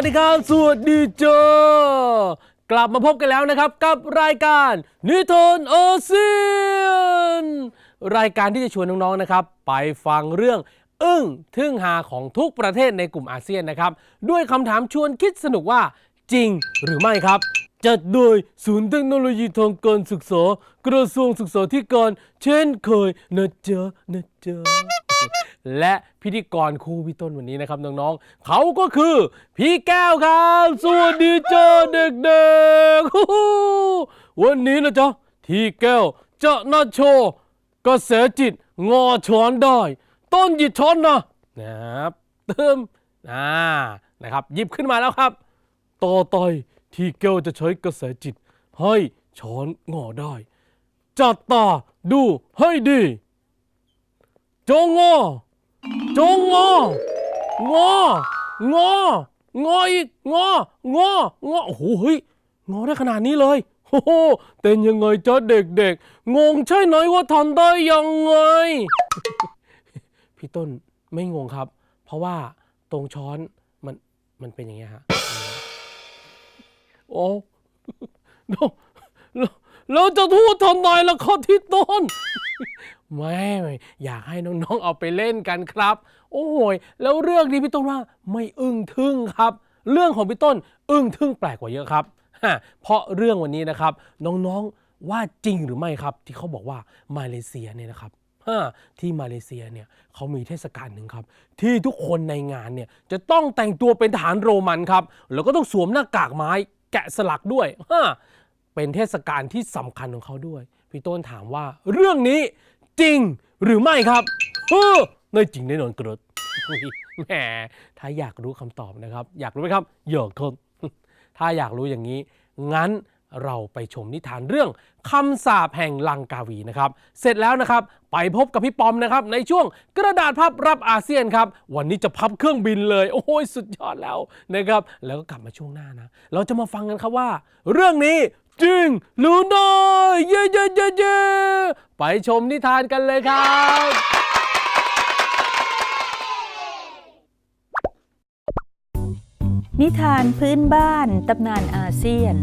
วัสดีครับ สวัสดีจ้ากลับมาพบกันแล้วนะครับกับรายการนิทานโอเซียนรายการที่จะชวนน้องๆนะครับ ไปฟังเรื่องอึ้งทึ่งหาของทุกประเทศในกลุ่มอาเซียนนะครับ ด้วยคำถามชวนคิดสนุกว่าจริงหรือไม่ครับ จัดโดยศูนย์เทคโนโลยีทางการศึกษากระทรวงศึกษาธิการ เช่นเคยนะเจ๊ะนะเจ๊ะ และพิธีกรครูพี่ต้นวันนี้นะครับน้องๆเขาก็คือ พี่แก้วครับ สวัสดีเจ้าเด็กๆวันนี้นะจ๊ะที่แก้วจะนาโชว์กระแสจิตงอช้อนได้ ต้นหยิบช้อนนะนะครับเติมอ่านะครับหยิบขึ้นมาแล้วครับ ต่อไปที่แก้วจะใช้กระแสจิตให้ช้อนงอได้ จัดตาดูให้ดี จงงอจงงองององออีกงององอโอ้โหเฮ้ยงอได้ขนาดนี้เลยโอ้โหเต้นยังไงจ๊ะเด็กๆ งงใช่ไหมว่าทำได้ยังไง พี่ต้นไม่งงครับ เพราะว่าตรงช้อนมันมันเป็นอย่างเงี้ยฮะโอ้แล้วแล้วจะพูดทำไมล่ะครับที่ต้น ไม่อยากให้น้องๆเอาไปเล่นกันครับ โอ้โหยแล้วเรื่องนี้พี่ต้นว่าไม่อึ้งทึ่งครับ เรื่องของพี่ต้นอึ้งทึ่งแปลกกว่าเยอะครับเพราะเรื่องวันนี้นะครับ น้องๆว่าจริงหรือไม่ครับ ที่เขาบอกว่ามาเลเซียเนี่ยนะครับที่มาเลเซียเนี่ยเขามีเทศกาลหนึ่งครับ ที่ทุกคนในงานเนี่ยจะต้องแต่งตัวเป็นทหารโรมันครับ แล้วก็ต้องสวมหน้ากากไม้แกะสลักด้วยเป็นเทศกาลที่สำคัญของเขาด้วย พี่ต้นถามว่าเรื่องนี้จริงหรือไม่ครับเออไม่จริงแน่นอนกรดแหมถ้าอยากรู้คำตอบนะครับ อยากรู้ไหมครับอยากครับถ้าอยากรู้อย่างนี้ งั้นเราไปชมนิทานเรื่องคำสาปแห่งลังกาวีนะครับ เสร็จแล้วนะครับ ไปพบกับพี่ปอมนะครับ ในช่วงกระดาษพับรับอาเซียนครับ วันนี้จะพับเครื่องบินเลย โอ้ยสุดยอดแล้วนะครับ แล้วก็กลับมาช่วงหน้านะ เราจะมาฟังกันครับว่า เรื่องนี้ จริงหรือไม่เย้เย้เย้เย้ไปชมนิทานกันเลยครับ นิทานพื้นบ้านตำนานอาเซียน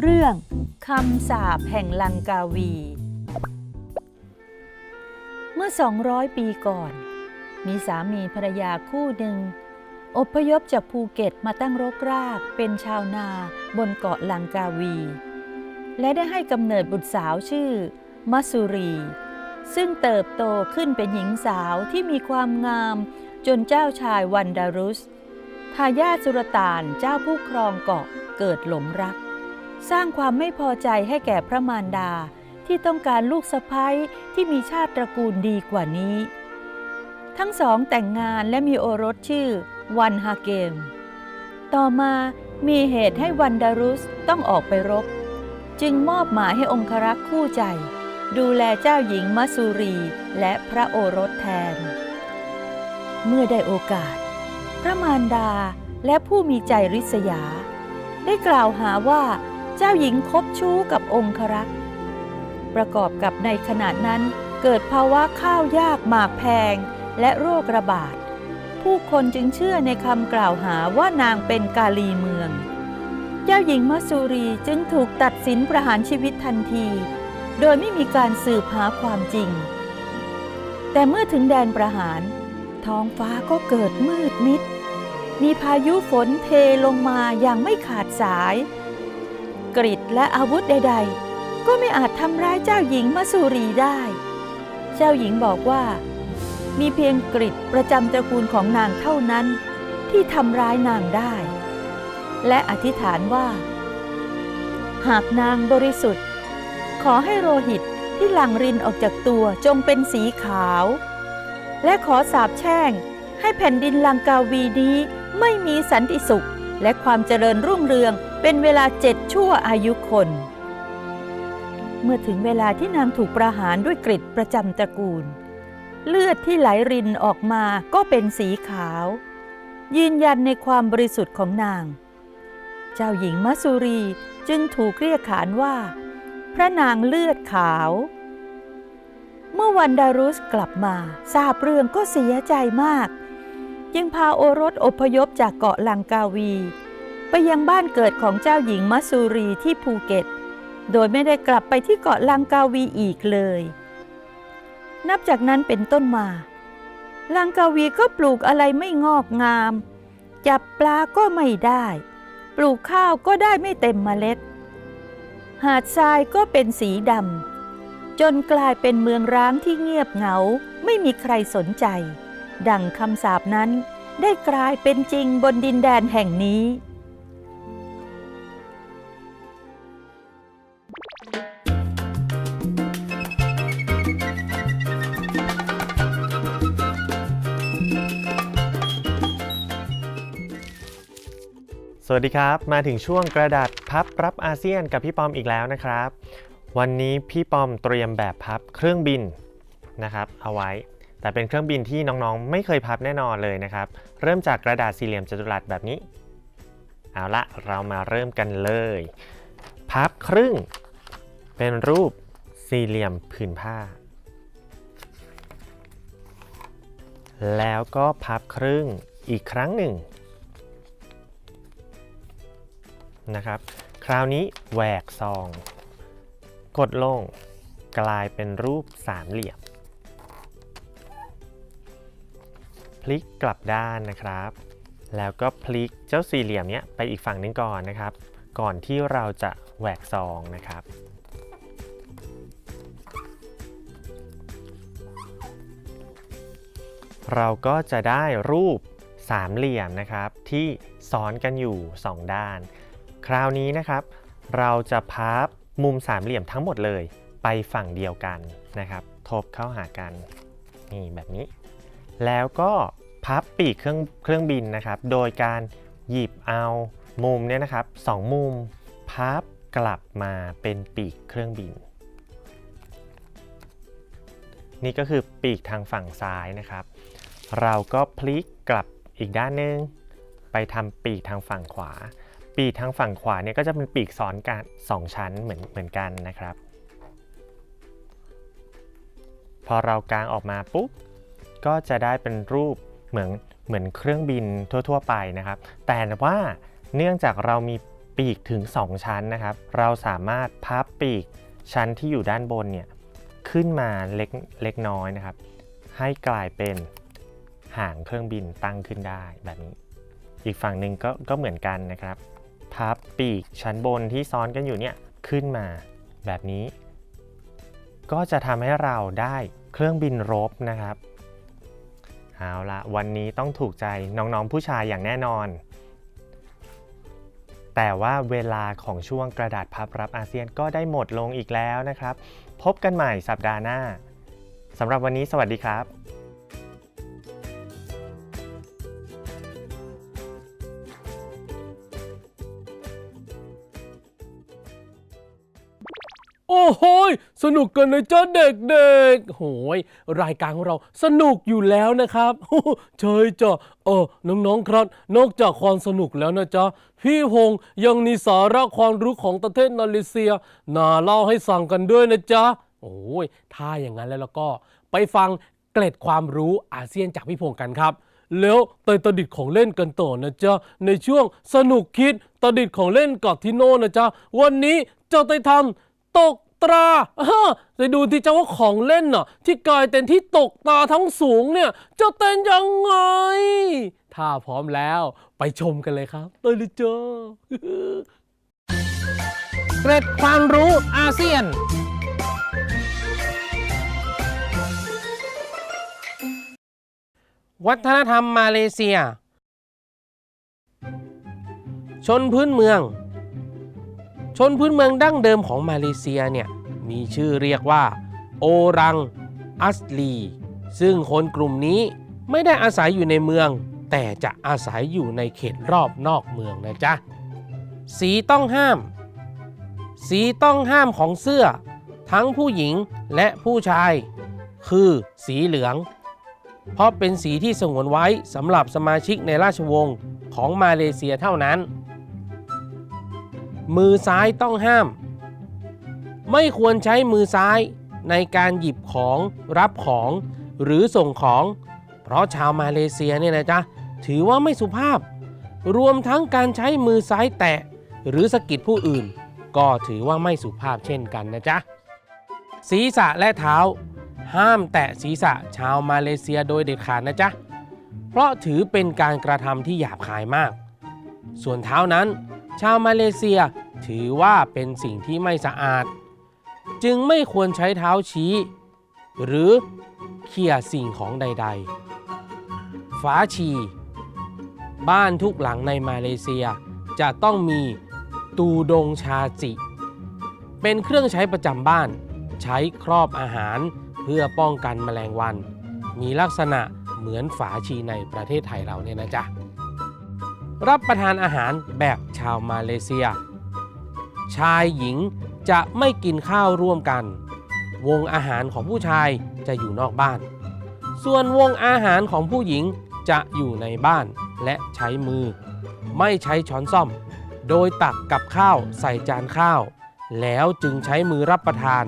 เรื่องคำสาปแห่งลังกาวี เมื่อ 200 ปีก่อน มีสามีภรรยาคู่หนึ่ง อพยพจากภูเก็ตมาตั้งรกรากเป็นชาวนาบนเกาะลังกาวี และได้ให้กำเนิดบุตรสาวชื่อมัสุรี ซึ่งเติบโตขึ้นเป็นหญิงสาวที่มีความงามจนเจ้าชายวันดารุส ทายาทสุรตานเจ้าผู้ครองเกาะเกิดหลงรัก สร้างความไม่พอใจให้แก่พระมารดาที่ต้องการลูกสะใภ้ที่มีชาติตระกูลดีกว่านี้ ทั้งสองแต่งงานและมีโอรสชื่อ วันฮาเกม ต่อมามีเหตุให้วันดารุสต้องออกไปรบ จึงมอบหมายให้องครักษ์คู่ใจ ดูแลเจ้าหญิงมัสซูรีและพระโอรสแทน เมื่อได้โอกาส พระมารดาและผู้มีใจริษยา ได้กล่าวหาว่าเจ้าหญิงคบชู้กับองครักษ์ประกอบกับในขณะนั้นเกิดภาวะข้าวยากหมากแพงและโรคระบาด ผู้คนจึงเชื่อในคำกล่าวหาว่านางเป็นกาลีเมือง เจ้าหญิงมัสซูรีจึงถูกตัดสินประหารชีวิตทันที โดยไม่มีการสืบหาความจริง แต่เมื่อถึงแดนประหาร ท้องฟ้าก็เกิดมืดมิด มีพายุฝนเทลงมาอย่างไม่ขาดสาย กริดและอาวุธใด ๆ ก็ไม่อาจทำร้ายเจ้าหญิงมัสสุรีได้ เจ้าหญิงบอกว่า มีเพียงกริดประจำตระกูลของนางเท่านั้น ที่ทำร้ายนางได้ และอธิษฐานว่า หากนางบริสุทธิ์ ขอให้โลหิตที่หลั่งรินออกจากตัวจงเป็นสีขาว และขอสาบแช่งให้แผ่นดินลังกาวีนี้ไม่มีสันติสุขและความเจริญรุ่งเรืองเป็นเวลาเจ็ดชั่วอายุคน เมื่อถึงเวลาที่นางถูกประหารด้วยกริดประจำตระกูล เลือดที่ไหลรินออกมาก็เป็นสีขาว ยืนยันในความบริสุทธิ์ของนาง เจ้าหญิงมัสุรีจึงถูกเรียกขานว่า พระนางเลือดขาว เมื่อวันดารุสกลับมาทราบเรื่องก็เสียใจมาก จึงพาโอรสอพยพจากเกาะลังกาวี ไปยังบ้านเกิดของเจ้าหญิงมัสุรีที่ภูเก็ต โดยไม่ได้กลับไปที่เกาะลังกาวีอีกเลย นับจากนั้นเป็นต้นมาลังกาวีก็ปลูกอะไรไม่งอกงาม จับปลาก็ไม่ได้ ปลูกข้าวก็ได้ไม่เต็มเมล็ด หาดทรายก็เป็นสีดำจนกลายเป็นเมืองร้างที่เงียบเหงาไม่มีใครสนใจ ดังคำสาปนั้นได้กลายเป็นจริงบนดินแดนแห่งนี้ วัสดีครับ มาถึงช่วงกระดาษพับรับอาเซียนกับพี่ปอมอีกแล้วนะครับ วันนี้พี่ปอมเตรียมแบบพับเครื่องบินนะครับ เอาไว้ แต่เป็นเครื่องบินที่น้องๆ ไม่เคยพับแน่นอนเลยนะครับ เริ่มจากกระดาษสี่เหลี่ยมจัตุรัสแบบนี้ เอาละเรามาเริ่มกันเลย พับครึ่ง เป็นรูปสี่เหลี่ยมผืนผ้า แล้วก็พับครึ่งอีกครั้งหนึ่ง นะครับ คราวนี้แหวกซอง กดลง กลายเป็นรูปสามเหลี่ยม พลิกกลับด้านนะครับ แล้วก็พลิกเจ้าสี่เหลี่ยมเนี้ยไปอีกฝั่งหนึงก่อนนะครับ ก่อนที่เราจะแหวกซองนะครับเราก็จะได้รูปสามเหลี่ยมนะครับที่ซ้อนกันอยู่ 2 ด้าน คราวนี้นะครับ เราจะพับมุมสามเหลี่ยมทั้งหมดเลยไปฝั่งเดียวกันนะครับ ทบเข้าหากันนี่แบบนี้ แล้วก็พับปีกเครื่องเครื่องบินนะครับ โดยการหยิบเอามุมเนี่ยนะครับสองมุมพับกลับมาเป็นปีกเครื่องบิน นี่ก็คือปีกทางฝั่งซ้ายนะครับ เราก็พลิกกลับอีกด้านหนึง ไปทำปีกทางฝั่งขวา ปีกทางฝั่งขวาเนี่ยก็จะเป็นปีกซ้อนกันสองชั้นเหมือนเหมือนกันนะครับ พอเรากางออกมาปุ๊บก็จะได้เป็นรูปเหมือนเหมือนเครื่องบินทั่ว ๆ ไปนะครับ แต่ว่าเนื่องจากเรามีปีกถึง 2 ชั้นนะครับ เราสามารถพับปีกชั้นที่อยู่ด้านบนเนี่ยขึ้นมาเล็กเล็กน้อยนะครับ ให้กลายเป็นหางเครื่องบินตั้งขึ้นได้แบบนี้ อีกฝั่งหนึ่งก็ก็เหมือนกันนะครับ พับปีกชั้นบนที่ซ้อนกันอยู่เนี่ยขึ้นมาแบบนี้ ก็จะทำให้เราได้เครื่องบินรบนะครับเอาละวันนี้ต้องถูกใจน้องๆผู้ชายอย่างแน่นอน แต่ว่าเวลาของช่วงกระดาษพับรับอาเซียนก็ได้หมดลงอีกแล้วนะครับ พบกันใหม่สัปดาห์หน้าสำหรับวันนี้สวัสดีครับ โอ้โหสนุกกันนะจ๊ะเด็กๆโหยรายการของเราสนุกอยู่แล้วนะครับเชยจ้ะเออน้องๆครับ นอกจากความสนุกแล้วนะจ๊ะพี่พงยังมีสาระความรู้ของประเทศมาเลเซียน่าเล่าให้ฟังกันด้วยนะจ๊ะโอ้ยถ้าอย่างนั้นแล้วก็ ไปฟังเกล็ดความรู้อาเซียนจากพี่พงกันครับ แล้วไปประดิษฐ์ของเล่นกันต่อนะจ๊ะในช่วงสนุกคิดประดิษฐ์ของเล่นกับที่โน่นะจ๊ะวันนี้เจ้าไต้ทำ ตกตราเออไปดูที่เจ้าว่าของเล่นน่ะที่กลายเป็นที่ตกตาทั้งสูงเนี่ยจะเต้นยังไง ถ้าพร้อมแล้วไปชมกันเลยครับเต้นเลยจ้าเกร็ดความรู้อาเซียนวัฒนธรรมมาเลเซีย ชนพื้นเมือง นพื้นเมืองดั้งเดิมของมาเลเซียเนี่ยมีชื่อเรียกว่า โอรัง อัสลี ซึ่งคนกลุ่มนี้ไม่ได้อาศัยอยู่ในเมือง แต่จะอาศัยอยู่ในเขตรอบนอกเมืองนะจ๊ะ สีต้องห้าม สีต้องห้ามของเสื้อ ทั้งผู้หญิงและผู้ชาย คือสีเหลือง เพราะเป็นสีที่สงวนไว้สำหรับสมาชิกในราชวงศ์ของมาเลเซียเท่านั้น มือซ้ายต้องห้าม ไม่ควรใช้มือซ้ายในการหยิบของรับของหรือส่งของ เพราะชาวมาเลเซียเนี่ยนะจ๊ะถือว่าไม่สุภาพ รวมทั้งการใช้มือซ้ายแตะ หรือสะกิดผู้อื่น ก็ถือว่าไม่สุภาพเช่นกันนะจ๊ะศีรษะและเท้า ห้ามแตะศีรษะชาวมาเลเซียโดยเด็ดขาดนะจ๊ะเพราะถือเป็นการกระทำที่หยาบคายมาก ส่วนเท้านั้น ชาวมาเลเซีย ถือว่าเป็นสิ่งที่ไม่สะอาด จึงไม่ควรใช้เท้าชี้ หรือเขี่ยสิ่งของใดๆฝาชี บ้านทุกหลังในมาเลเซียจะต้องมีตูดงชาจิ เป็นเครื่องใช้ประจำบ้าน ใช้ครอบอาหารเพื่อป้องกันแมลงวัน มีลักษณะเหมือนฝาชีในประเทศไทยเราเนี่ยนะจ๊ะ รับประทานอาหารแบบชาวมาเลเซีย ชายหญิงจะไม่กินข้าวร่วมกัน วงอาหารของผู้ชายจะอยู่นอกบ้าน ส่วนวงอาหารของผู้หญิงจะอยู่ในบ้านและใช้มือ ไม่ใช้ช้อนซ่อม โดยตักกับข้าวใส่จานข้าว แล้วจึงใช้มือรับประทาน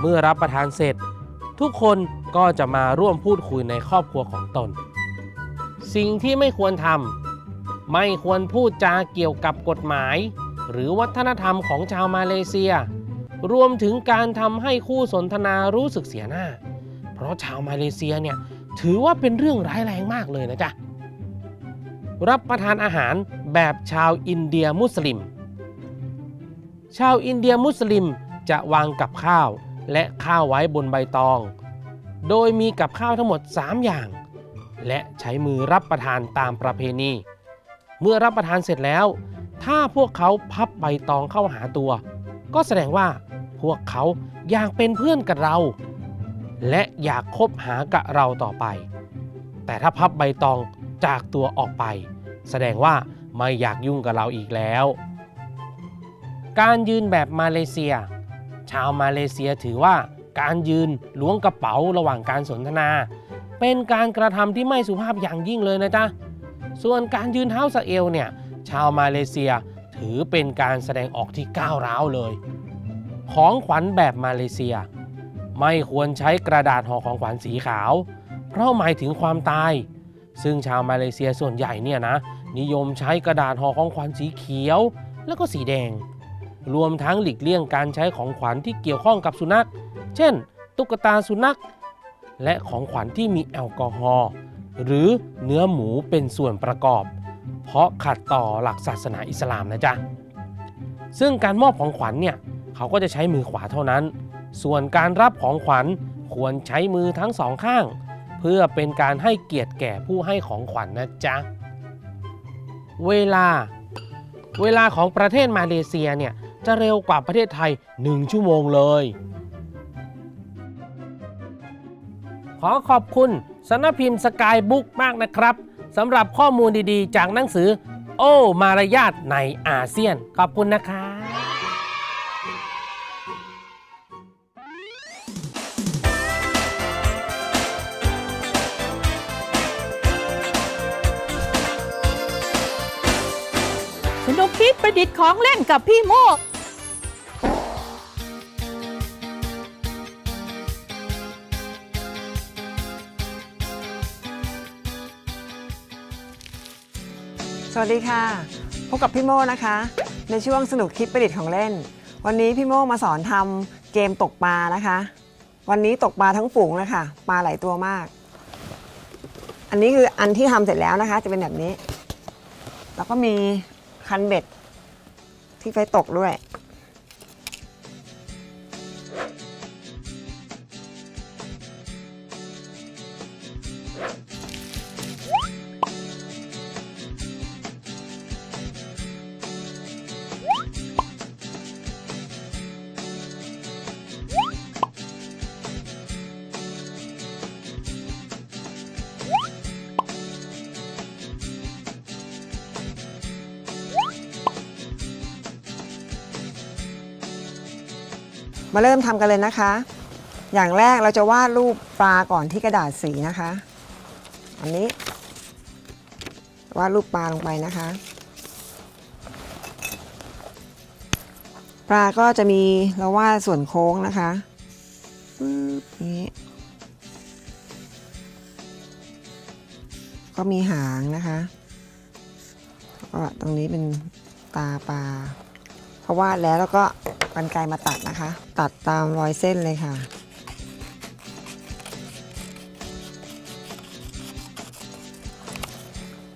เมื่อรับประทานเสร็จ ทุกคนก็จะมาร่วมพูดคุยในครอบครัวของตน สิ่งที่ไม่ควรทำ ไม่ควรพูดจาเกี่ยวกับกฎหมาย หรือวัฒนธรรมของชาวมาเลเซีย รวมถึงการทำให้คู่สนทนารู้สึกเสียหน้า เพราะชาวมาเลเซียเนี่ยถือว่าเป็นเรื่องร้ายแรงมากเลยนะจ๊ะ รับประทานอาหารแบบชาวอินเดียมุสลิม ชาวอินเดียมุสลิมจะวางกับข้าวและข้าวไว้บนใบตอง โดยมีกับข้าวทั้งหมด 3 อย่าง และใช้มือรับประทานตามประเพณี เมื่อรับประทานเสร็จแล้ว ถ้าพวกเขาพับใบตองเข้าหาตัว ก็แสดงว่าพวกเขาอยากเป็นเพื่อนกับเรา และอยากคบหากับเราต่อไป แต่ถ้าพับใบตองจากตัวออกไป แสดงว่าไม่อยากยุ่งกับเราอีกแล้ว การยืนแบบมาเลเซีย ชาวมาเลเซียถือว่าการยืนล้วงกระเป๋าระหว่างการสนทนา เป็นการกระทำที่ไม่สุภาพอย่างยิ่งเลยนะจ๊ะ ส่วนการยืนเท้าสะเอวเนี่ยชาวมาเลเซียถือเป็นการแสดงออกที่ก้าวร้าวเลย ของขวัญแบบมาเลเซีย ไม่ควรใช้กระดาษห่อของขวัญสีขาว เพราะหมายถึงความตาย ซึ่งชาวมาเลเซียส่วนใหญ่เนี่ยนะนิยมใช้กระดาษห่อของขวัญสีเขียว แล้วก็สีแดง รวมทั้งหลีกเลี่ยงการใช้ของขวัญที่เกี่ยวข้องกับสุนัข เช่น ตุ๊กตาสุนัข และของขวัญที่มีแอลกอฮอล์ หรือเนื้อหมูเป็นส่วนประกอบ เพราะขัดต่อหลักศาสนาอิสลามนะจ๊ะ ซึ่งการมอบของขวัญเนี่ยเขาก็จะใช้มือขวาเท่านั้น ส่วนการรับของขวัญควรใช้มือทั้งสองข้าง เพื่อเป็นการให้เกียรติแก่ผู้ให้ของขวัญนนะจ๊ะ เวลา เวลาของประเทศมาเลเซียเนี่ยจะเร็วกว่าประเทศไทย 1 ชั่วโมงเลย ขอขอบคุณสำนักพิมพ์สกายบุ๊กมากนะครับสำหรับข้อมูลดีๆ จากหนังสือ โอ้ มารยาทในอาเซียน ขอบคุณนะครับสนุกคิดประดิษฐ์ของเล่นกับพี่โมก สวัสดีค่ะ พบกับพี่โม่นะคะ ในช่วงสนุกคิดประดิษฐ์ของเล่น วันนี้พี่โม่มาสอนทำเกมตกปลานะคะ วันนี้ตกปลาทั้งฝูงเลยค่ะปลาหลายตัวมาก อันนี้คืออันที่ทำเสร็จแล้วนะคะ จะเป็นแบบนี้ แล้วก็มีคันเบ็ดที่ไฟตกด้วย มาเริ่มทำกันเลยนะคะ อย่างแรกเราจะวาดรูปปลาก่อนที่กระดาษสีนะคะ อันนี้ วาดรูปปลาลงไปนะคะ ปลาก็จะมีเราวาดส่วนโค้งนะคะปึ๊บนี้ก็มีหางนะคะก็ตรงนี้เป็นตาปลาพอวาดแล้วแล้วก็ กรรไกรมาตัดนะคะ ตัดตามรอยเส้นเลยค่ะ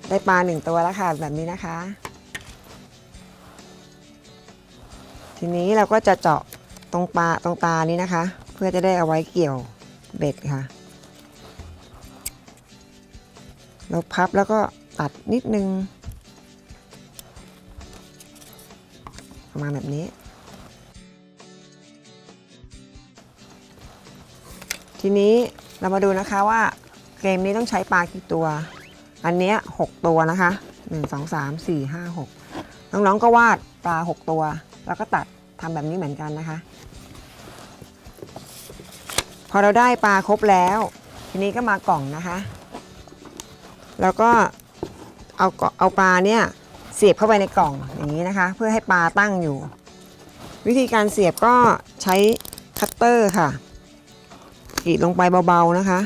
ได้ปลาหนึ่งตัวแล้วค่ะแบบนี้นะคะ ทีนี้เราก็จะเจาะตรงปลาตรงตานี้นะคะ เพื่อจะได้เอาไว้เกี่ยวเบ็ดค่ะเราพับแล้วก็ตัดนิดนึงประมาณแบบนี้ ทีนี้เรามาดูนะคะว่าเกมนี้ต้องใช้ปลากี่ตัว อันเนี้ย6ตัวนะคะ1 2 3 4 5 6น้องๆก็วาดปลา6ตัว แล้วก็ตัดทำแบบนี้เหมือนกันนะคะ พอเราได้ปลาครบแล้ว ทีนี้ก็มากล่องนะคะ แล้วก็เอาเอาปลาเนี่ยเสียบเข้าไปในกล่องอย่างนี้นะคะ เพื่อให้ปลาตั้งอยู่ วิธีการเสียบก็ใช้คัตเตอร์ค่ะ กรีดลงไปเบาๆนะคะ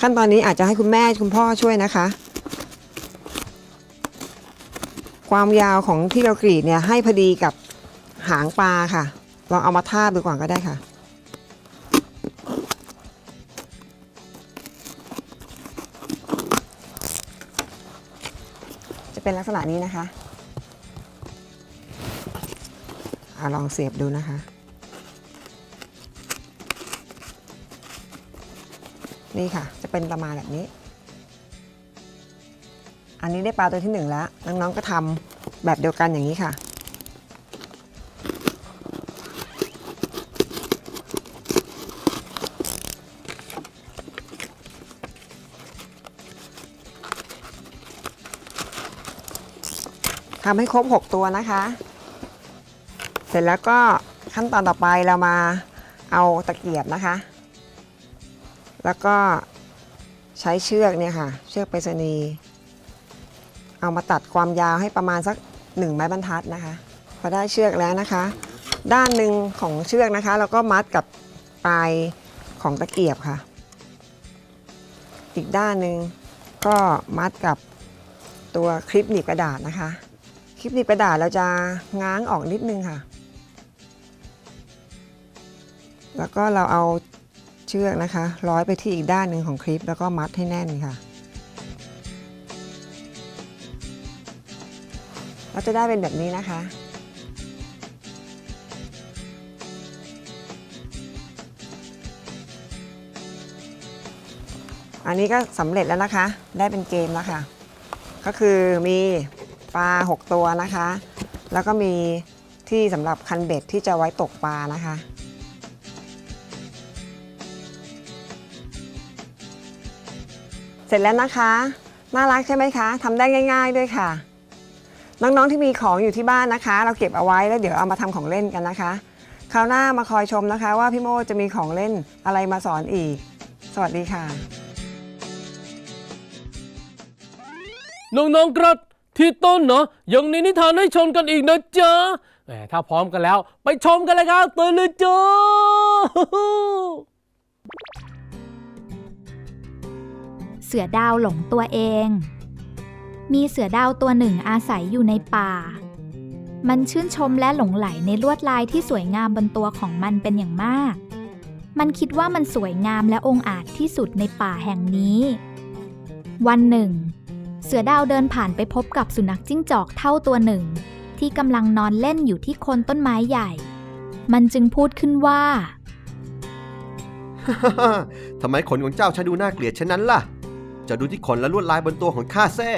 ขั้นตอนนี้อาจจะให้คุณแม่คุณพ่อช่วยนะคะ ความยาวของที่เรากรีดเนี่ยให้พอดีกับหางปลาค่ะลองเอามาทาบดูก่อนก็ได้ค่ะจะเป็นลักษณะนี้นะคะอะลองเสียบดูนะคะ นี่ค่ะ จะเป็นประมาณแบบนี้ อันนี้ได้ปลาตัวที่หนึ่งแล้ว น้องๆก็ทำแบบเดียวกันอย่างนี้ค่ะทำให้ครบ 6 ตัวนะคะ เสร็จแล้วก็ขั้นตอนต่อไปเรามาเอาตะเกียบนะคะ แล้วก็ใช้เชือกเนี่ยค่ะ เชือกไปรษณีย์เอามาตัดความยาวให้ประมาณสักหนึ่งไม้บรรทัดนะคะ พอได้เชือกแล้วนะคะ ด้านหนึ่งของเชือกนะคะเราก็มัดกับปลายของตะเกียบค่ะ อีกด้านหนึ่งก็มัดกับตัวคลิปหนีบกระดาษนะคะ คลิปหนีบกระดาษเราจะง้างออกนิดนึงค่ะ แล้วก็เราเอา ชือกนะคะ ร้อยไปที่อีกด้านหนึ่งของคลิป แล้วก็มัดให้แน่นค่ะ เราจะได้เป็นแบบนี้นะคะ อันนี้ก็สำเร็จแล้วนะคะ ได้เป็นเกมแล้วค่ะ ก็คือมีปลา 6 ตัวนะคะ แล้วก็มีที่สำหรับคันเบ็ดที่จะไว้ตกปลานะคะ ร็จแล้วนะคะ น่ารักใช่ไหมคะทำได้ง่าย ๆด้วยค่ะ น้องๆที่มีของอยู่ที่บ้านนะคะ เราเก็บเอาไว้แล้วเดี๋ยวเอามาทำของเล่นกันนะคะคราวหน้ามาคอยชมนะคะ ว่าพี่โมจะมีของเล่นอะไรมาสอนอีก สวัสดีค่ะน้องๆครับที่ต้นเนาะยังมีนิทานให้ชมกันอีกนะจ๊ะแหมถ้าพร้อมกันแล้ว ไปชมกันเลยครับตื่นเลยจ้า สือดาวหลงตัวเอง มีเสือดาวตัวหนึ่งอาศัยอยู่ในป่า มันชื่นชมและหลงไหลในลวดลายที่สวยงามบนตัวของมันเป็นอย่างมาก มันคิดว่ามันสวยงามและองอาจที่สุดในป่าแห่งนี้ วันหนึ่ง เสือดาวเดินผ่านไปพบกับสุนัขจิ้งจอกเท่าตัวหนึ่ง ที่กำลังนอนเล่นอยู่ที่โคนต้นไม้ใหญ่ มันจึงพูดขึ้นว่าทำไมขนของเจ้าช่างดูน่าเกลียดเช่นนั้นล่ะ จะดูที่ขนและลวดลายบนตัวของข้าแซ่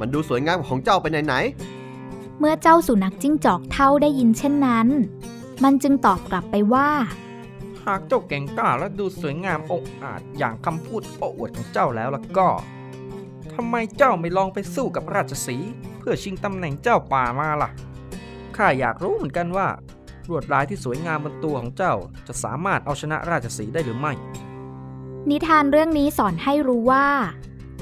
มันดูสวยงามกว่าของเจ้าไปไหน เมื่อเจ้าสุนัขจิ้งจอกเท่าได้ยินเช่นนั้น มันจึงตอบกลับไปว่า หากเจ้าเก่งกล้าและดูสวยงามองอาจอย่างคำพูดโอ้อวดของเจ้าแล้วล่ะก็ทำไมเจ้าไม่ลองไปสู้กับราชสีห์เพื่อชิงตำแหน่งเจ้าป่ามาล่ะข้าอยากรู้เหมือนกันว่าลวดลายที่สวยงามบนตัวของเจ้าจะสามารถเอาชนะราชสีห์ได้หรือไม่ นิทานเรื่องนี้สอนให้รู้ว่า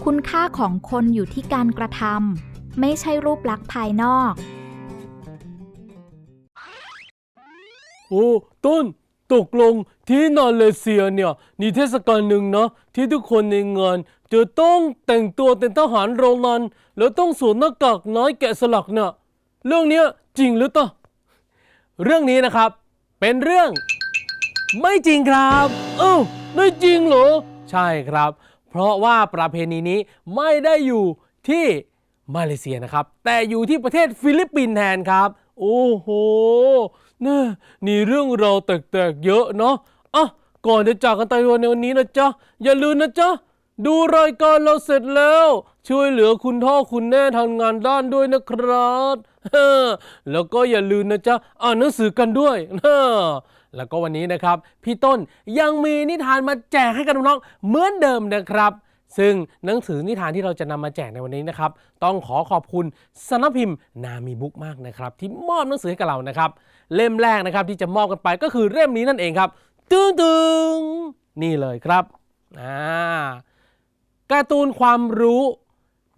คุณค่าของคนอยู่ที่การกระทำไม่ใช่รูปลักษณ์ภายนอก โอ้ต้น ตกลงที่นาเลเซียเนี่ยมีเทศกาลหนึ่งนะ ที่ทุกคนในงาน จะต้องแต่งตัวเป็นทหารโรมันแล้วต้องสวมหน้ากากน้อยแกะสลักเนี่ยเรื่องเนี้ยจริงหรือเปล่าเรื่องนี้นะครับเป็นเรื่อง ไม่จริงครับ เอ้าไม่จริงเหรอ ใช่ครับ เพราะว่าประเพณีนี้ไม่ได้อยู่ที่มาเลเซียนะครับ แต่อยู่ที่ประเทศฟิลิปปินส์แทนครับ โอ้โหนี่นี่เรื่องเราแตกๆเยอะเนาะอะก่อนจะจากกันไปวันในวันนี้นะจ๊ะ อย่าลืมนะจ๊ะ ดูรายการเราเสร็จแล้ว ช่วยเหลือคุณพ่อคุณแม่ทำงานด้านด้วยนะครับ แล้วก็อย่าลืมนะจ๊ะ อ่านหนังสือกันด้วยเฮ้อ แล้วก็วันนี้นะครับ พี่ต้นยังมีนิทานมาแจกให้กับน้องๆเหมือนเดิมนะครับ ซึ่งหนังสือนิทานที่เราจะนำมาแจกในวันนี้นะครับ ต้องขอขอบคุณสำนักพิมพ์นามีบุ๊กมากนะครับ ที่มอบหนังสือให้กับเรานะครับ เล่มแรกนะครับที่จะมอบกันไปก็คือเล่มนี้นั่นเองครับตึงตึงๆนี่เลยครับอ่าการ์ตูนความรู้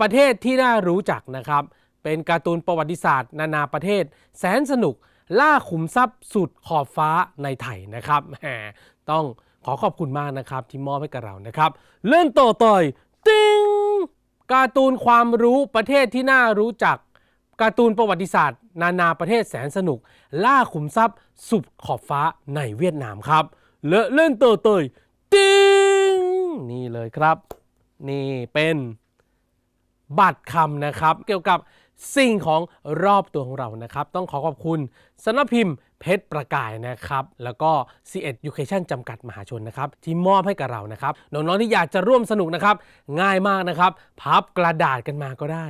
ประเทศที่น่ารู้จักนะครับ เป็นการ์ตูนประวัติศาสตร์ นานาประเทศ แสนสนุก ล่าขุมทรัพย์สุดขอบฟ้าในไทยนะครับแหมต้องขอขอบคุณมากนะครับที่มอบให้กับเรานะครับ เล่นต่อต่อยติ้งการ์ตูนความรู้ประเทศที่น่ารู้จักการ์ตูนประวัติศาสตร์ นานาประเทศแสนสนุก ล่าขุมทรัพย์ สุดขอบฟ้าในเวียดนามครับแลเล่นต่อต่อยติ้งนี่เลยครับ นี่เป็นบัตรคำนะครับ เกี่ยวกับ สิ่งของรอบตัวของเรานะครับ ต้องขอขอบคุณสำนักพิมพ์เพชรประกายนะครับ แล้วก็ c ีเอ็ด Education จำกัดมหาชนนะครับ ที่มอบให้กับเรานะครับ น้องๆที่อยากจะร่วมสนุกนะครับ ง่ายมากนะครับ พับกระดาษกันมาก็ได้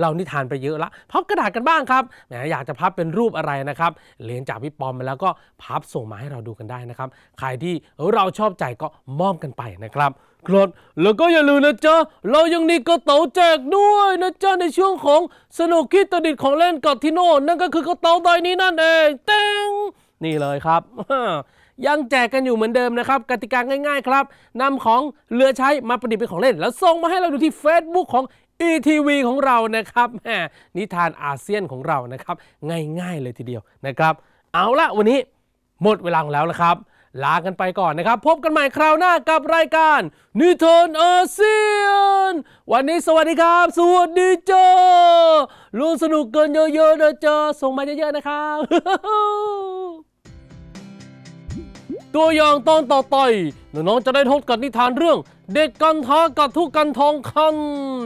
เรานี่ทานไปเยอะละ พับกระดาษกันบ้างครับแหมอยากจะพับเป็นรูปอะไรนะครับเรียนจากพี่ปอมมาแล้วก็พับส่งมาให้เราดูกันได้นะครับ ใครที่เราชอบใจก็มอบกันไปนะครับ ครับแล้วก็อย่าลืมนะจ๊ะ เรายังมีกระเต๋าแจกด้วยนะจ๊ะ ในช่วงของสนุกคิดตดิดของเล่นกับที่โน่นนั่นก็คือกระเต๋าใบนี้นั่นเองเต้งนี่เลยครับยังแจกกันอยู่เหมือนเดิมนะครับ กติกาง่ายๆครับนำของเหลือใช้มาประดิษฐ์เป็นของเล่น แล้วส่งมาให้เราดูที่ Facebook ของ ETV ของเรานะครับแหมนิทานอาเซียนของเรานะครับ ง่ายๆเลยทีเดียวนะครับ เอาละวันนี้หมดเวลาของแล้วนะครับ ลากันไปก่อนนะครับ พบกันใหม่คราวหน้ากับรายการนิทานอาเซียน วันนี้สวัสดีครับ สวัสดีจ้าร่วมสนุกกันเยอะๆนะจ้าส่งมาเยอะๆนะครับ ตัวอย่างตอนต่อไปน้องๆจะได้ทบกับนิทานเรื่อง เด็กกันทากับทุกกันทองค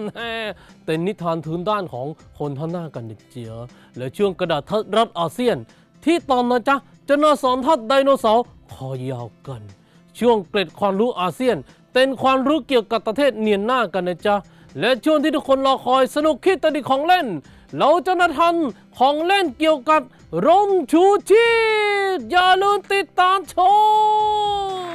ำเป็นนิทานทืนด้านของคนท่าหน้ากันเจียและช่วงกระดาษทัดรัดอาเซียน ที่ตอนนะจ๊ะ จะน่าสอนทัดไดโนเสาร์คอยาวกัน ช่วงเกร็ดความรู้อาเซียนเป็นความรู้เกี่ยวกับประเทศเนียนหน้ากันนะจ๊ะ และช่วงที่ทุกคนรอคอยสนุกคิดตดิของเล่น เราจะนาทันของเล่นเกี่ยวกับร่มชูชีพอย่าลืมติดตามชม